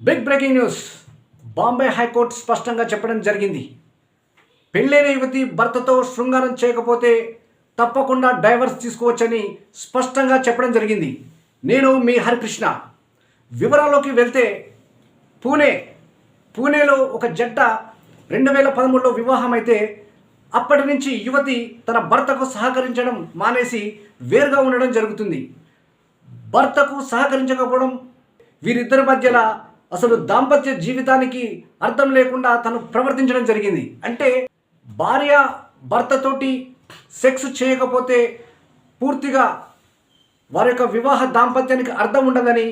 Big breaking news Bombay high court స్పష్టంగా చెప్పడం జరిగింది. పెళ్ళైన యువతి భర్తతో శృంగారం చేయకపోతే తప్పకుండా డైవర్స్ తీసుకోవచ్చని స్పష్టంగా చెప్పడం జరిగింది. నేను మీ హరికృష్ణ. వివరాల్లోకి వెళ్తే పూణే పూణేలో ఒక జట్ట రెండు వేల పదమూడులో వివాహం అయితే అప్పటి నుంచి యువతి తన భర్తకు సహకరించడం మానేసి వేరుగా ఉండడం జరుగుతుంది. భర్తకు సహకరించకపోవడం వీరిద్దరి మధ్యలో అసలు దాంపత్య జీవితానికి అర్థం లేకుండా తను ప్రవర్తించడం జరిగింది. అంటే భార్య భర్తతోటి సెక్స్ చేయకపోతే పూర్తిగా వారి యొక్క వివాహ దాంపత్యానికి అర్థం ఉండదని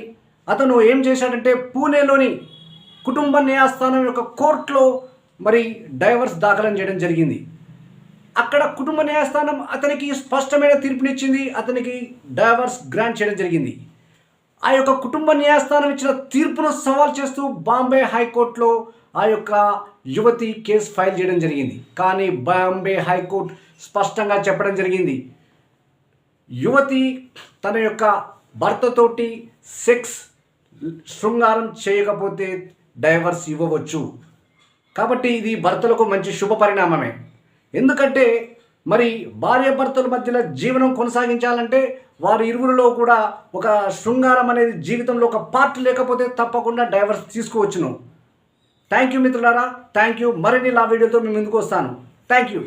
అతను ఏం చేశాడంటే పూణేలోని కుటుంబ న్యాయస్థానం యొక్క కోర్టులో మరి డైవర్స్ దాఖలం చేయడం జరిగింది. అక్కడ కుటుంబ న్యాయస్థానం అతనికి స్పష్టమైన తీర్పునిచ్చింది. అతనికి డైవర్స్ గ్రాంట్ చేయడం జరిగింది. ఆ యొక్క కుటుంబ న్యాయస్థానం ఇచ్చిన తీర్పును సవాల్ చేస్తూ బాంబే హైకోర్టులో ఆ యొక్క యువతి కేసు ఫైల్ చేయడం జరిగింది. కానీ బాంబే హైకోర్టు స్పష్టంగా చెప్పడం జరిగింది. యువతి తన యొక్క భర్తతోటి సెక్స్ శృంగారం చేయకపోతే డైవర్స్ ఇవ్వవచ్చు. కాబట్టి ఇది భర్తలకు మంచి శుభ పరిణామమే ఎందుకంటే మరి భార్యాభర్తల మధ్యలో జీవనం కొనసాగించాలంటే వారి ఇరువురిలో కూడా ఒక శృంగారం అనేది జీవితంలో ఒక పార్ట్ లేకపోతే తప్పకుండా డైవర్స్ తీసుకోవచ్చును. థ్యాంక్ యూ మిత్రులారా. థ్యాంక్ యూ మరిన్ని లా వీడియోతో మేము ముందుకు వస్తాను. Thank you